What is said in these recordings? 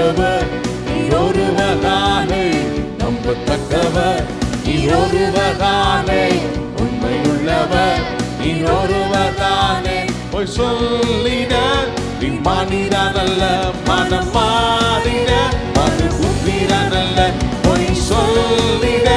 நம்பத்தக்கவர் ஒருவரானை நம்பத்தக்கவர் ஒருவரானை உண்மையுள்ளவர் இன்னொருவரானை பொய் சொல்லிட. மனிதனல்ல மனம் மாறிட. மது புத்திரனல்ல பொய் சொல்லிட.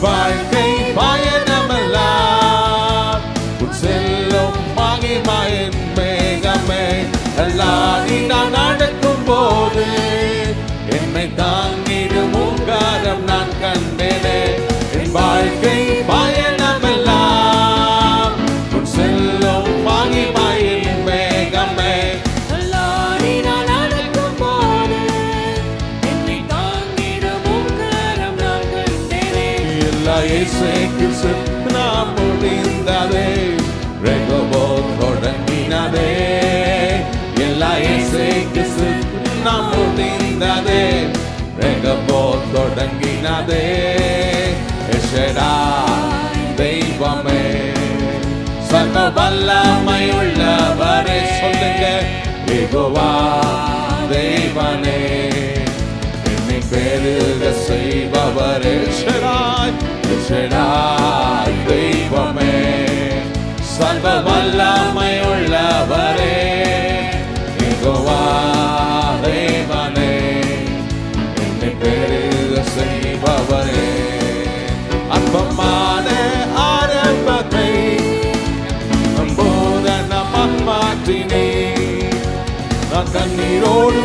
divine. எல்லா இசைக்கு நாம் முடிந்ததே ரெகபோ தொடங்கினதே எல்லா இசைக்கு நாம் முடிந்ததே ரெகபோ தொடங்கினதே எஷடா தெய்வமே சர்வ வல்லமை உள்ளவரே சொல்லுங்க ஏகோவா தேவனே என்னை பெருக செய்பவரே ஷடாய் ஷடாய் தெய்வமே சர்வ வல்லமை உள்ளவரே ஏகோவா தேவனே என்னை பெருக செய்பவரே. அற்பமான ஆரம்பத்தை மாற்றினே நான் கண்ணீரோடு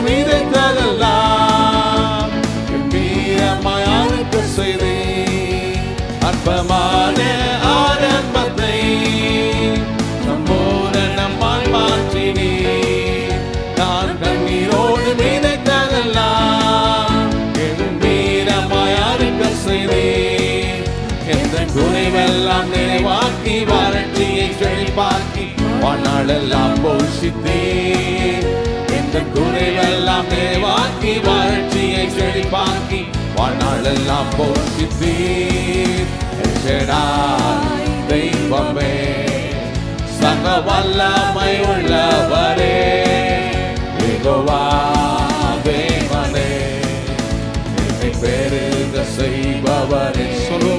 துணைவெல்லாம் நினைவாக்கி வறட்சியை செழிப்பாக்கி வாழ்நாளெல்லாம் போஷித்தே. இந்த குறைவெல்லாம் நினைவாக்கி வறட்சியை செழிப்பாக்கி வாழ்நாளெல்லாம் போஷித்தேன் தெய்வமே சக வல்லமை உள்ளவரே. யெகோவா தேவனே என்னை பெருக செய்பவரே. சொல்லு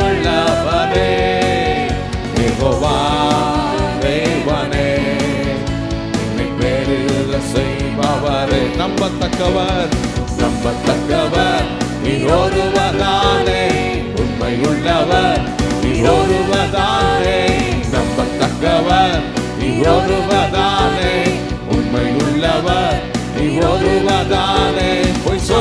உள்ளவரே தேவனே பெருக செய்பவரே நம்பத்தக்கவர் நம்பத்தக்கவர் நீ ஒருவதானே உண்மை உள்ளவர் நீ ஒருவதானே நம்பத்தக்கவர் நீ ஒருவதானே உண்மை உள்ளவர் நீ ஒருவதானே பொய் சொல்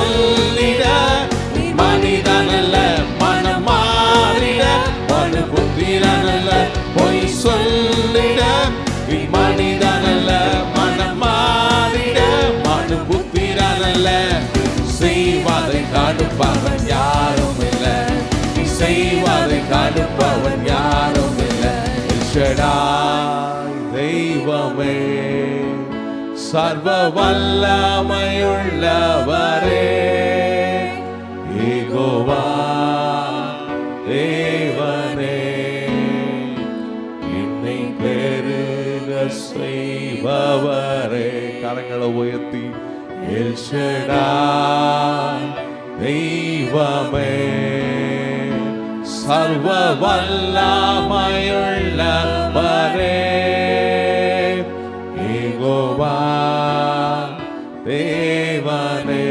ஷடாய் தெய்வமே. சர்வ வல்லமையுள்ளவரே ஏகோவா தேவனே. என்னை பெருக செய்பவரே. கரங்களை உயர்த்தி எல்ஷடா தெய்வமே. சர்வ வல்லமையுள்ளவரே ஏகோவா தேவனே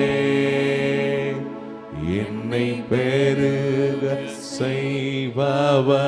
என்னை பெருக செய்பவரே.